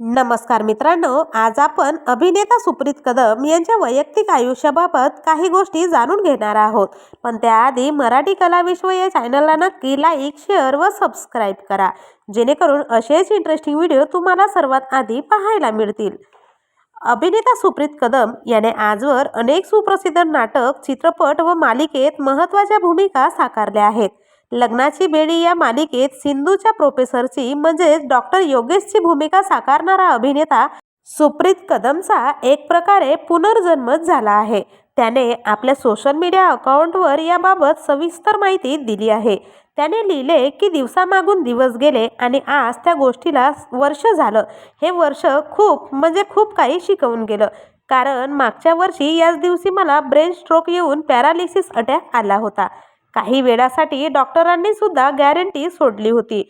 नमस्कार मित्रांनो आज आपण अभिनेता सुप्रीत कदम यांच्या वैयक्तिक आयुष्याबाबत काही गोष्टी जाणून घेणार आहोत. पण त्याआधी मराठी कला विश्व या चॅनलला नक्की लाईक शेअर व सबस्क्राईब करा. जेणेकरून असेच इंटरेस्टिंग व्हिडिओ तुम्हाला सर्वात आधी पाहायला मिळतील. अभिनेता सुप्रीत कदम याने आजवर अनेक सुप्रसिद्ध नाटक चित्रपट व मालिकेत महत्त्वाच्या भूमिका साकारल्या आहेत. लग्नाची बेडी या मालिकेत सिंधूच्या प्रोफेसरची म्हणजेच डॉक्टर योगेशची भूमिका साकारणारा अभिनेता सुप्रीत कदमचा एक प्रकारे पुनर्जन्मच झाला आहे. त्याने आपल्या सोशल मीडिया अकाउंटवर याबाबत सविस्तर माहिती दिली आहे. त्याने लिहिले की दिवसामागून दिवस गेले आणि आज त्या गोष्टीला वर्ष झालं. हे वर्ष खूप म्हणजे खूप काही शिकवून गेलं. कारण मागच्या वर्षी याच दिवशी मला ब्रेन स्ट्रोक येऊन पॅरालिसिस अटॅक आला होता. काही वेळासाठी डॉक्टरांनी सुद्धा गॅरंटी सोडली होती.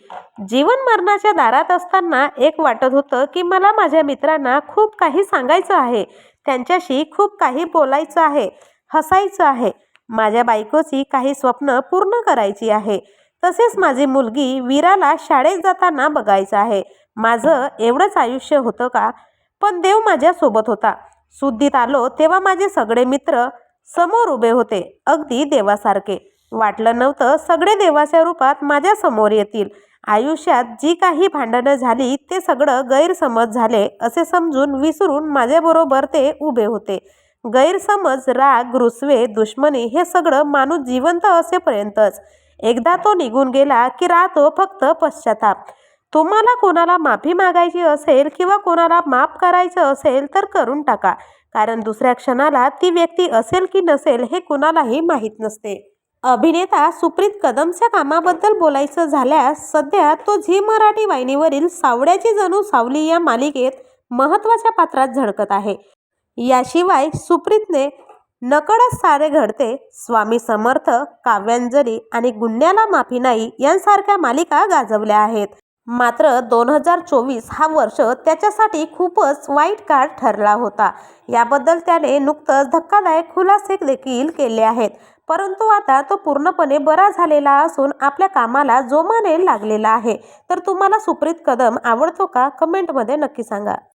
जीवन मरणाच्या दारात असताना एक वाटत होतं की मला माझ्या मित्रांना खूप काही सांगायचं आहे. त्यांच्याशी खूप काही बोलायचं आहे हसायचं आहे. माझ्या बायकोची काही स्वप्न पूर्ण करायची आहे. तसेच माझी मुलगी वीराला शाळेत जाताना बघायचं आहे. माझं एवढंच आयुष्य होतं का? पण देव माझ्यासोबत होता. सुद्धीत आलो तेव्हा माझे सगळे मित्र समोर उभे होते अगदी देवासारखे. वाटलं नव्हतं सगळे देवाच्या रूपात माझ्यासमोर येतील. आयुष्यात जी काही भांडणं झाली ते सगळं गैरसमज झाले असे समजून विसरून माझ्याबरोबर ते उभे होते. गैरसमज राग रुसवे दुश्मनी हे सगळं माणूस जिवंत असेपर्यंतच. एकदा तो निघून गेला की राहतो फक्त पश्चाताप. तुम्हाला कोणाला माफी मागायची असेल किंवा कोणाला माफ करायचं असेल तर करून टाका. कारण दुसऱ्या क्षणाला ती व्यक्ती असेल की नसेल हे कुणालाही माहीत नसते. अभिनेता सुप्रीत कदमच्या कामाबद्दल बोलायचं झाल्यास सध्या तो झी मराठी वाहिनीवरील सावड्याची जणू सावली या मालिकेत महत्त्वाच्या पात्रात झळकत आहे. याशिवाय सुप्रीतने नकळत सारे घडते स्वामी समर्थ काव्यांजली आणि गुन्ह्याला माफी नाही यांसारख्या मालिका गाजवल्या आहेत. मात्र दोन हजार चोवीस हा वर्ष त्याच्यासाठी खूपच वाईट काळ ठरला होता. याबद्दल त्याने नुकतंच धक्कादायक खुलासे देखील केले आहेत. परंतु आता तो पूर्णपणे बरा झालेला असून आपल्या कामाला जोमाने लागलेला आहे. तर तुम्हाला सुप्रीत कदम आवडतो का? कमेंटमध्ये नक्की सांगा.